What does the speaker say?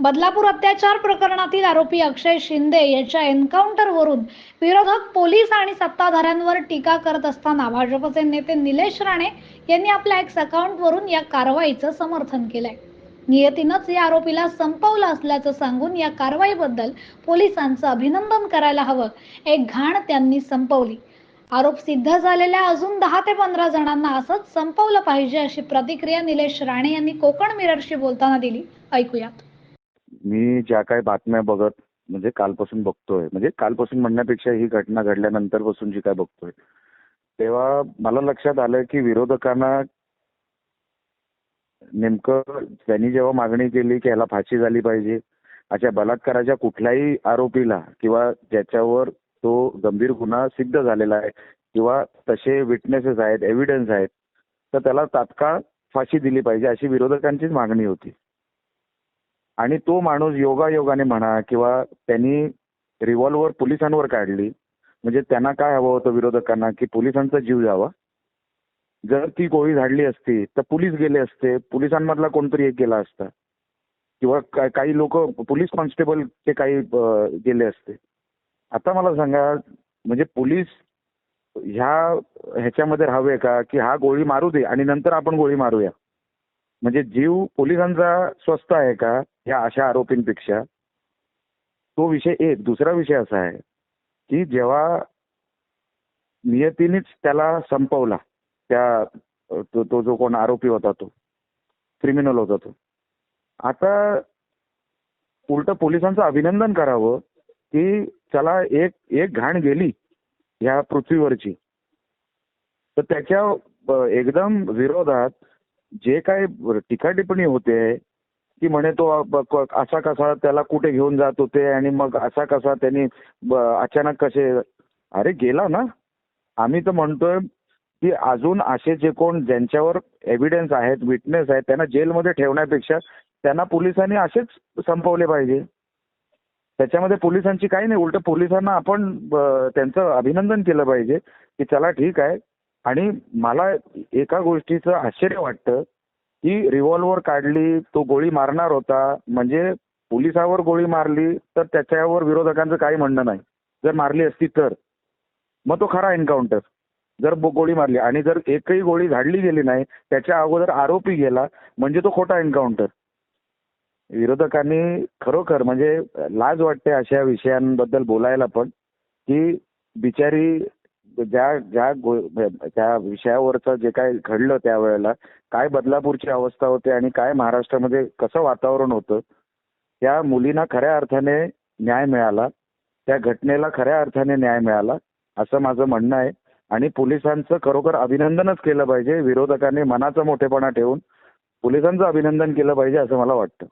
बदलापूर अत्याचार प्रकरणातील आरोपी अक्षय शिंदे याच्या एन्काउंटरवरून विरोधक पोलीस आणि सत्ताधाऱ्यांवर टीका करत असताना भाजपचे नेते निलेश राणे यांनी आपल्या एक्स अकाउंटवरून या कारवाईचं समर्थन केलंय. नियतीनंच या आरोपीला संपवलं असल्याचं सांगून या कारवाईबद्दल पोलिसांचं अभिनंदन करायला हवं एक घाण त्यांनी संपवली. आरोप सिद्ध झालेल्या अजून दहा ते पंधरा जणांना असंच संपवलं पाहिजे अशी प्रतिक्रिया निलेश राणे यांनी कोकण मिररशी बोलताना दिली. ऐकूयात. मी ज्या काही बातम्या बघत म्हणजे कालपासून बघतोय म्हणजे कालपासून म्हणण्यापेक्षा ही घटना घडल्यानंतरपासून जी काय बघतोय तेव्हा मला लक्षात आलं की विरोधकांना नेमकं त्यांनी जेव्हा मागणी केली की ह्याला फाशी झाली पाहिजे अशा बलात्काराच्या कुठल्याही आरोपीला किंवा ज्याच्यावर तो गंभीर गुन्हा सिद्ध झालेला आहे किंवा तसे विटनेसेस आहेत एव्हिडन्स आहेत तर त्याला तात्काळ फाशी दिली पाहिजे अशी विरोधकांचीच मागणी होती. आणि तो माणूस योगायोगाने म्हणा किंवा त्यांनी रिव्हॉल्वर पोलिसांवर काढली म्हणजे त्यांना काय हवं होतं विरोधकांना की पोलिसांचा जीव जावा जर ती गोळी झाडली असती तर पोलीस गेले असते पोलिसांमधला कोणतरी एक गेला असता. किंवा काही लोक पोलीस कॉन्स्टेबल ते काही गेले असते. आता मला सांगा म्हणजे पोलीस ह्या ह्याच्यामध्ये राहावे का? की हा गोळी मारू दे आणि नंतर आपण गोळी मारूया? म्हणजे जीव पोलिसांचा स्वस्त आहे का या अशा आरोपींपेक्षा? तो विषय एक. दुसरा विषय असा आहे की जेव्हा नियतीनेच त्याला संपवला त्या तो तो जो कोण आरोपी होता तो क्रिमिनल होता तो. आता उलट पोलिसांचं अभिनंदन करावं की चला एक एक घाण गेली ह्या पृथ्वीवरची. तर त्याच्या एकदम विरोधात जे काय टीका टिप्पणी होते की म्हणे तो असा कसा त्याला कुठे घेऊन जात होते आणि मग असा कसा त्यांनी अचानक कसे अरे गेला ना. आम्ही तर म्हणतोय की अजून असे जे कोण ज्यांच्यावर एव्हिडन्स आहेत विटनेस आहेत त्यांना जेलमध्ये ठेवण्यापेक्षा त्यांना पोलिसांनी असेच संपवले पाहिजे. त्याच्यामध्ये पोलिसांची काही नाही उलट पोलिसांना आपण त्यांचं अभिनंदन केलं पाहिजे की चला ठीक आहे आणि मला एका गोष्टीचं आश्चर्य वाटतं की रिव्हॉल्वर काढली तो गोळी मारणार होता. म्हणजे पोलिसावर गोळी मारली तर त्याच्यावर विरोधकांचं काही म्हणणं नाही. जर मारली असती तर. मग तो खरा एन्काउंटर जर गोळी मारली आणि जर एकही गोळी झाडली गेली नाही त्याच्या अगोदर आरोपी गेला म्हणजे तो खोटा एन्काउंटर विरोधकांनी खरोखर म्हणजे लाज वाटते अशा विषयांबद्दल बोलायला पण की बिचारी ज्या ज्या गो- त्या विषयावरचं जे काय घडलं त्यावेळेला काय बदलापूरची अवस्था होते आणि काय महाराष्ट्रामध्ये कसं वातावरण होतं त्या मुलींना खऱ्या अर्थाने न्याय मिळाला त्या घटनेला खऱ्या अर्थाने न्याय मिळाला असं माझं म्हणणं आहे. आणि पोलिसांचं खरोखर अभिनंदनच केलं पाहिजे विरोधकांनी मनाचा मोठेपणा ठेवून पोलिसांचं अभिनंदन केलं पाहिजे असं मला वाटतं.